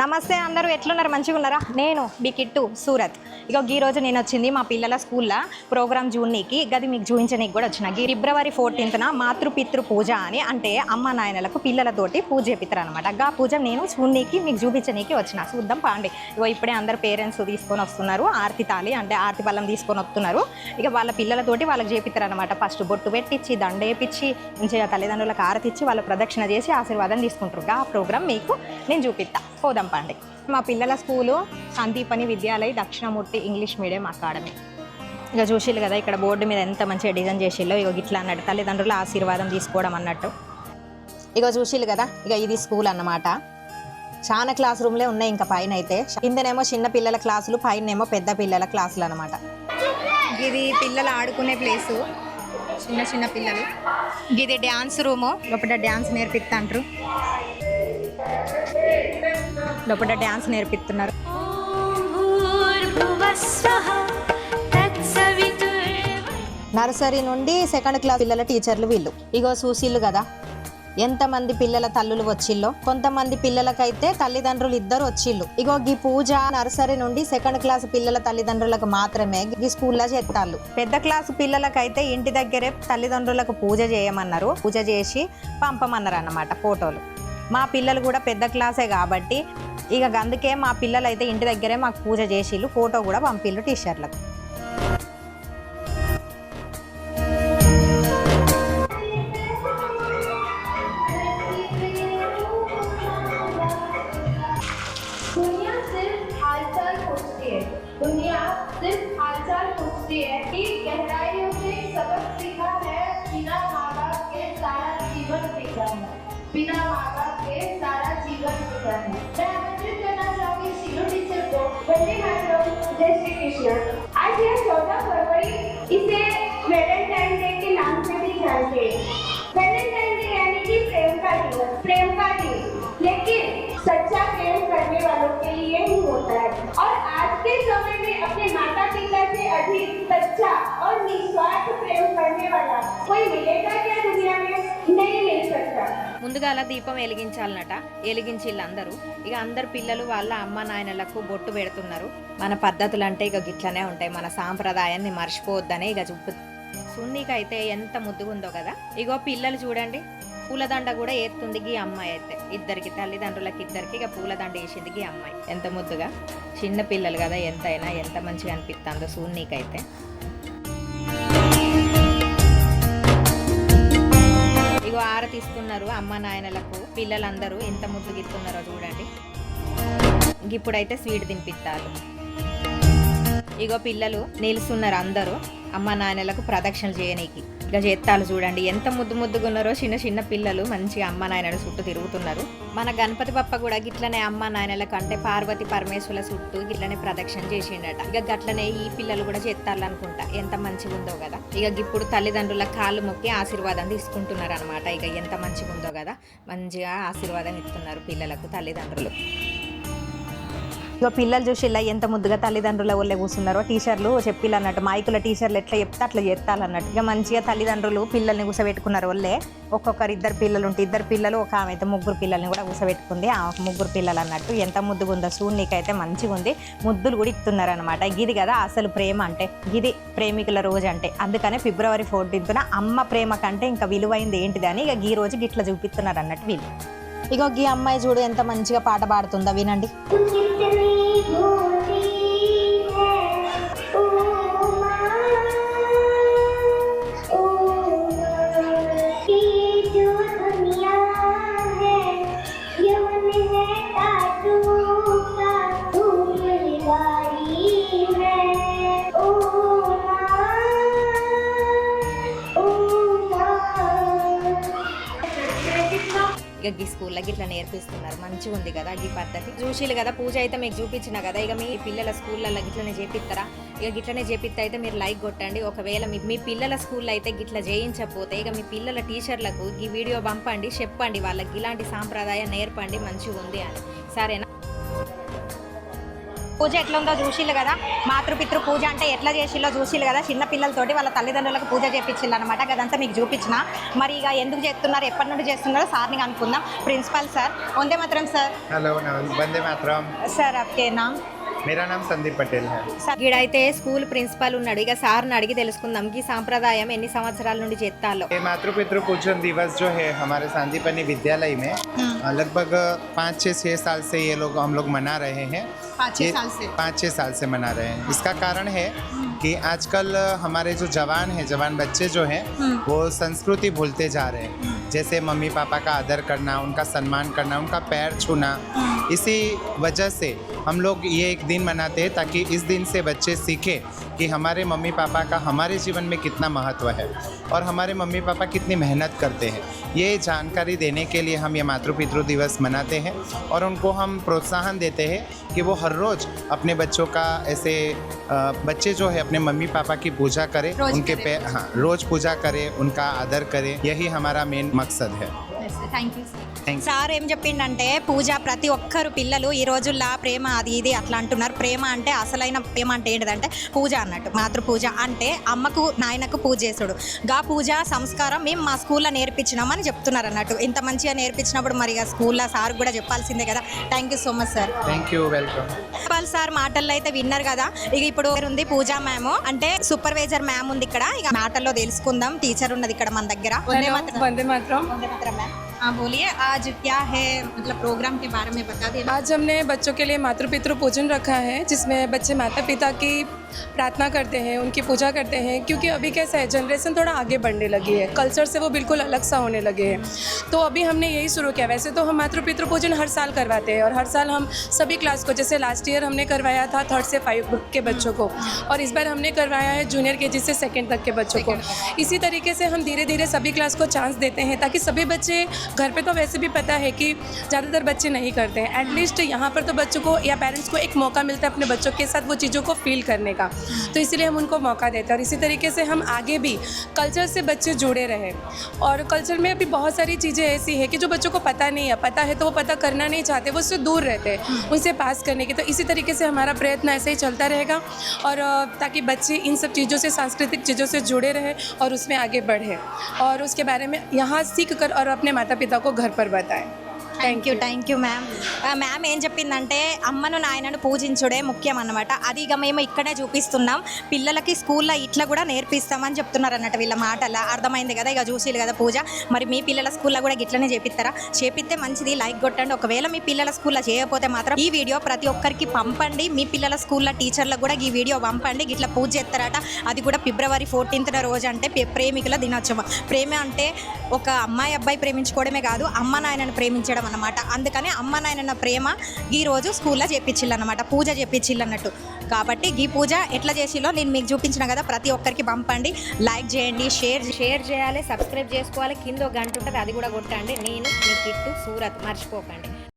నమస్తే అందరూ ఎట్లున్నారు? మంచిగా ఉన్నారా? నేను మీ కిట్టు సూరత్. ఇక ఈ రోజు నేను వచ్చింది మా పిల్లల స్కూల్లో ప్రోగ్రామ్ జూన్నీకి గది మీకు చూపించడానికి కూడా వచ్చిన. ఈ ఫిబ్రవరి ఫోర్టీన్త్న మాతృపితృ పూజ అని అంటే అమ్మ నాయనలకు పిల్లలతోటి పూజ చేపిస్తారు అనమాట గా పూజ నేను చూన్నీకి మీకు చూపించనీకి వచ్చిన. చూద్దాం పాండి. ఇగో ఇప్పుడే అందరు పేరెంట్స్ తీసుకొని వస్తున్నారు. ఆర్తి తాళి అంటే ఆర్తి బలం తీసుకొని వస్తున్నారు. ఇక వాళ్ళ పిల్లలతోటి వాళ్ళకి చేపిస్తారు అనమాట ఫస్ట్ బొట్టు పెట్టించి దండ వేపించి మంచిగా తల్లిదండ్రులకు ఆరతిచ్చి వాళ్ళు ప్రదక్షిణ చేసి ఆశీర్వాదం తీసుకుంటారు ఆ ప్రోగ్రామ్ మీకు నేను చూపిస్తాను పోదాం పండి మా పిల్లల school Sandipani Vidyalaya Dakshinamurthy English medium academy. ఇక చూసిల్లు కదా ఇక్కడ బోర్డు మీద ఎంత మంచిగా డిజైన్ చేసిల్లో ఇక ఇట్లా అన్నట్టు తల్లిదండ్రుల ఆశీర్వాదం తీసుకోవడం అన్నట్టు. ఇక చూసిల్లు కదా ఇక ఇది స్కూల్ అన్నమాట. చాలా క్లాస్ రూమ్లే ఉన్నాయి ఇంకా పైన అయితే కిందనేమో చిన్న పిల్లల క్లాసులు పైన పెద్ద పిల్లల క్లాసులు అనమాట ఇది పిల్లలు ఆడుకునే ప్లేసు. చిన్న చిన్న పిల్లలు. ఇది డ్యాన్స్ రూము. లోపల డ్యాన్స్ నేర్పిస్తాంటారు లోపల డ్యాన్స్ నేర్పిస్తున్నారు. నర్సరీ నుండి సెకండ్ క్లాస్ పిల్లల టీచర్లు వీళ్ళు. ఇగో చూసిళ్ళు కదా ఎంతమంది పిల్లల తల్లులు వచ్చిల్లో కొంతమంది పిల్లలకైతే తల్లిదండ్రులు ఇద్దరు వచ్చిళ్ళు. ఇగో గీ పూజ నర్సరీ నుండి సెకండ్ క్లాస్ పిల్లల తల్లిదండ్రులకు మాత్రమే ఈ స్కూల్లో చేస్తారు పెద్ద క్లాసు పిల్లలకైతే ఇంటి దగ్గరే తల్లిదండ్రులకు పూజ చేయమన్నారు. పూజ చేసి పంపమన్నారు అన్నమాట ఫోటోలు. మా పిల్లలు కూడా పెద్ద క్లాసే కాబట్టి ఇక అందుకే మా పిల్లలు అయితే ఇంటి దగ్గరే మాకు పూజ చేసిళ్ళు ఫోటో కూడా పంపిళ్ళు టీషర్ట్లకు दुनिया सिर्फ हालचाल पूछती है दुनिया सिर्फ हालचाल पूछती है कि गहराइयों जय आज यह चौदह फरवरी इसे वैलेंटाइन डे के नाम से भी जानते हैं. वैलेंटाइन डे यानी कि प्रेम का दिवस प्रेम का दिन. लेकिन सच्चा प्रेम करने वालों के लिए ही होता है. और आज के समय में अपने ముందుగాల దీపం వెలిగించాలన్నట. వెలిగించిళ్ళందరూ. ఇక అందరు పిల్లలు వాళ్ళ అమ్మ నాయనలకు బొట్టు పెడుతున్నారు. మన పద్ధతులు అంటే ఇక గిట్లనే ఉంటాయి. మన సాంప్రదాయాన్ని మర్చిపోవద్దనే ఇక చూపు. సున్నీకి అయితే ఎంత ముద్దుగుందో కదా. ఇగో పిల్లలు చూడండి. పూలదండ కూడా ఏస్తుంది ఈ అమ్మాయి అయితే. ఇద్దరికి తల్లిదండ్రులకి ఇద్దరికి ఇక పూలదండ వేసింది ఈ అమ్మాయి. ఎంత ముద్దుగా. చిన్న పిల్లలు కదా ఎంతైనా ఎంత మంచిగా అనిపిస్తుందో సూన్నీకైతే. ఆరతిస్తున్నారు అమ్మ నాయనలకు. పిల్లలందరూ ఎంత ముద్దుగా ఇస్తున్నారో చూడండి. ఇప్పుడైతే స్వీట్ తినిపిస్తారు ఇగో పిల్లలు నిలుస్తున్నారు అందరూ. అమ్మ నాయనలకు ప్రదక్షిణలు చేయనీకి. ఇక చేత్తాలు చూడండి. ఎంత ముద్దు ముద్దుగా ఉన్నారో చిన్న చిన్న పిల్లలు మంచిగా అమ్మ నాయనల చుట్టూ తిరుగుతున్నారు. మన గణపతి బప్ప కూడా గిట్లనే అమ్మ నాయనల కంటే పార్వతి పరమేశ్వరుల చుట్టూ గిట్లనే ప్రదక్షిణ చేసిండట. ఇక గట్లనే ఈ పిల్లలు కూడా చేస్తారనుకుంటా ఎంత మంచిగా ఉందో కదా. ఇక ఇప్పుడు తల్లిదండ్రుల కాళ్ళు మొక్కి ఆశీర్వాదం తీసుకుంటున్నారు అనమాట ఇక ఎంత మంచిగా ఉందో కదా. మంచిగా ఆశీర్వాదం ఇస్తున్నారు పిల్లలకు తల్లిదండ్రులు ఇక పిల్లలు చూసి ఇలా ఎంత ముద్దుగా తల్లిదండ్రుల వాళ్ళే కూర్చున్నారో టీచర్లు చెప్పిల్లు అన్నట్టు మైకుల టీచర్లు ఎట్లా చెప్తే అట్లా చేస్తాలన్నట్టు ఇక మంచిగా తల్లిదండ్రులు పిల్లల్ని కూసబెట్టుకున్నారు వాళ్ళే ఒక్కొక్కరు ఇద్దరు పిల్లలు ఉంటే ఇద్దరు పిల్లలు ఒక ఆమె అయితే ముగ్గురు పిల్లల్ని కూడా కూర్చోబెట్టుకుంది ఆ ముగ్గురు పిల్లలు అన్నట్టు. ఎంత ముద్దుగా ఉందో సూర్నికైతే మంచిగా ఉంది. ముద్దులు కూడా ఇస్తున్నారు అనమాట గిది కదా అసలు ప్రేమ అంటే ఇది ప్రేమికుల రోజు అంటే. అందుకనే ఫిబ్రవరి ఫోర్టీన్త్న అమ్మ ప్రేమ కంటే ఇంకా విలువైంది ఏంటిది అని ఇక ఈ రోజు గిట్ల చూపిస్తున్నారు అన్నట్టు వీళ్ళు. ఇగో గీ అమ్మాయి చూడు ఎంత మంచిగా పాట పాడుతుందో వినండి. ఇక ఈ స్కూల్లో ఇట్లా నేర్పిస్తున్నారు. మంచిగా ఉంది కదా ఈ పద్ధతి. చూసిలు కదా పూజ అయితే మీకు చూపించిన కదా. ఇక మీ పిల్లల స్కూళ్ళల్లో గిట్లనే చేపిస్తారా ఇక గిట్లనే చేపిస్తే అయితే మీరు లైక్ కొట్టండి. ఒకవేళ మీ పిల్లల స్కూల్లో అయితే గిట్ల చేయించకపోతే ఇక మీ పిల్లల టీచర్లకు ఈ వీడియో పంపండి చెప్పండి. వాళ్ళకి ఇలాంటి సాంప్రదాయం నేర్పండి మంచిగా ఉంది అని. సరేనా? పూజ ఎట్లుందో చూసిల్లు కదా. మాతృపితృ పూజ అంటే ఎట్లా చేసిల్లో చూసిల్లు కదా. చిన్న పిల్లలతోటి వాళ్ళ తల్లిదండ్రులకు పూజ చేపించిల్లు అనమాట అదంతా మీకు చూపించిన. మరి ఇక ఎందుకు చేస్తున్నారు ఎప్పటి నుండి చేస్తున్నారో సార్ని అనుకుందాం ప్రిన్సిపాల్ సార్ వందే మాత్రం సార్. హలో వందే మాత్రం. సార్ ఓకేనా मेरा नाम संदीप पटेल है ఈడైతే స్కూల్ ప్రిన్సిపల్ ఉన్నాడు ఇక సార్ని అడిగి తెలుసుకుందాం ఈ సాంప్రదాయం ఎన్ని సంవత్సరాల నుండి చేస్తాలో ये मातृ पितृ पूजन दिवस जो है हमारे सांदीपनी विद्यालय में अ, लगभग पाँच छः छः साल से ये लोग हम लोग मना रहे हैं पाँच छः ये- साल से। पाँच छः साल से मना रहे हैं इसका कारण है कि आजकल हमारे जो जवान हैं जवान बच्चे जो हैं वो संस्कृति भूलते जा रहे हैं जैसे मम्मी पापा का आदर करना उनका सम्मान करना उनका पैर छूना इसी वजह से हम लोग ये एक दिन मनाते हैं ताकि इस दिन से बच्चे सीखें कि हमारे मम्मी पापा का हमारे जीवन में कितना महत्व है और हमारे मम्मी पापा कितनी मेहनत करते हैं। ये जानकारी देने के लिए हम ये मातृ पितृ दिवस मनाते हैं और उनको हम प्रोत्साहन देते हैं कि वो हर रोज़ अपने बच्चों का ऐसे बच्चे जो है अपने मम्मी पापा की पूजा करें उनके पे हाँ रोज़ पूजा करें उनका आदर करें यही हमारा मेन मकसद है। థ్యాంక్ యూ సార్ ఏం చెప్పిండంటే పూజ ప్రతి ఒక్కరు పిల్లలు ఈ రోజుల్లో ప్రేమ అది ఇది అట్లా అంటున్నారు. ప్రేమ అంటే అసలైన ప్రేమ అంటే ఏంటిదంటే పూజ అన్నట్టు మాతృ పూజ. అంటే అమ్మకు నాయనకు పూజ చేసుడు. గా పూజ సంస్కారం మేము మా స్కూల్లో నేర్పించినామని చెప్తున్నారు అన్నట్టు. ఇంత మంచిగా నేర్పించినప్పుడు మరి స్కూల్లో సార్ కూడా చెప్పాల్సిందే కదా. Thank you so much sir thank you welcome sir మాటల్లో అయితే విన్నారు కదా. ఇక ఇప్పుడు ఉంది? పూజ మ్యామ్ అంటే సూపర్వైజర్ మ్యామ్ ఉంది ఇక్కడ. ఇక మాటల్లో తెలుసుకుందాం. టీచర్ ఉన్నది ఇక్కడ మన దగ్గర. మాత్రం. మాత్రం. మ్యామ్ हाँ बोलिए, आज क्या है मतलब प्रोग्राम के बारे में बता दें आज हमने बच्चों के लिए मातृ पितृ पूजन रखा है, जिसमें बच्चे माता पिता की प्रार्थना करते हैं, उनकी पूजा करते हैं, क्योंकि अभी कैसा है जनरेशन थोड़ा आगे बढ़ने लगी है। कल्चर से वो बिल्कुल अलग सा होने लगे हैं। तो अभी हमने यही शुरू किया। वैसे तो हम मातृ पितृ पूजन हर साल करवाते हैं और हर साल हम सभी क्लास को, जैसे लास्ट ईयर हमने करवाया था थर्ड से फाइव के बच्चों को, और इस बार हमने करवाया है जूनियर के से सेकेंड तक के बच्चों को। इसी तरीके से हम धीरे धीरे सभी क्लास को चांस देते हैं, ताकि सभी बच्चे घर पर तो वैसे भी पता है कि ज़्यादातर बच्चे नहीं करते हैं। एटलीस्ट यहाँ पर तो बच्चों को या पेरेंट्स को एक मौका मिलता है अपने बच्चों के साथ वो चीज़ों को फील करने का। तो इसीलिए हम उनको मौका देते हैं और इसी तरीके से हम आगे भी कल्चर से बच्चे जुड़े रहें। और कल्चर में अभी बहुत सारी चीज़ें ऐसी है कि जो बच्चों को पता नहीं है पता है तो वो पता करना नहीं चाहते वो उससे दूर रहते हैं उनसे पास करने के। तो इसी तरीके से हमारा प्रयत्न ऐसे ही चलता रहेगा और ताकि बच्चे इन सब चीज़ों से सांस्कृतिक चीज़ों से जुड़े रहें और उसमें आगे बढ़े। और उसके बारे में यहाँ सीख कर और अपने माता पिता को घर पर बताएँ। Thank you thank you ma'am ma'am ఏం చెప్పిందంటే అమ్మను నాయనను పూజించుడే ముఖ్యం అన్నమాట అది ఇక మేము ఇక్కడే చూపిస్తున్నాం. పిల్లలకి స్కూల్లో ఇట్లా కూడా నేర్పిస్తామని చెప్తున్నారు అన్నట్టు వీళ్ళ మాటల. అర్థమైంది కదా ఇక చూసిరు కదా పూజ. మరి మీ పిల్లల స్కూల్లో కూడా ఇట్లనే చేపిస్తారా? చేపిస్తే మంచిది లైక్ కొట్టండి. ఒకవేళ మీ పిల్లల స్కూల్లో చేయకపోతే మాత్రం ఈ వీడియో ప్రతి ఒక్కరికి పంపండి. మీ పిల్లల స్కూల్లో టీచర్లకు కూడా ఈ వీడియో పంపండి. ఇట్లా పూజ చేస్తారట. అది కూడా ఫిబ్రవరి ఫోర్టీన్త్ రోజు అంటే ప్రేమికుల దినోత్సవం. ప్రేమ అంటే ఒక అమ్మాయి అబ్బాయి ప్రేమించుకోవడమే కాదు అమ్మ నాయనను ప్రేమించడం అన్నమాట. అందుకని అమ్మ నాయనన్న ప్రేమ ఈ రోజు స్కూల్లో చేపించిల్లు అనమాట పూజ చేపించిల్లు అన్నట్టు కాబట్టి ఈ పూజ ఎట్లా చేసిలో నేను మీకు చూపించిన కదా ప్రతి ఒక్కరికి పంపండి లైక్ చేయండి షేర్ షేర్ చేయాలి సబ్స్క్రైబ్ చేసుకోవాలి కింద ఒక గంట ఉంటుంది అది కూడా కొట్టండి. నేను మీ కిట్టు సూరత్ మర్చిపోకండి.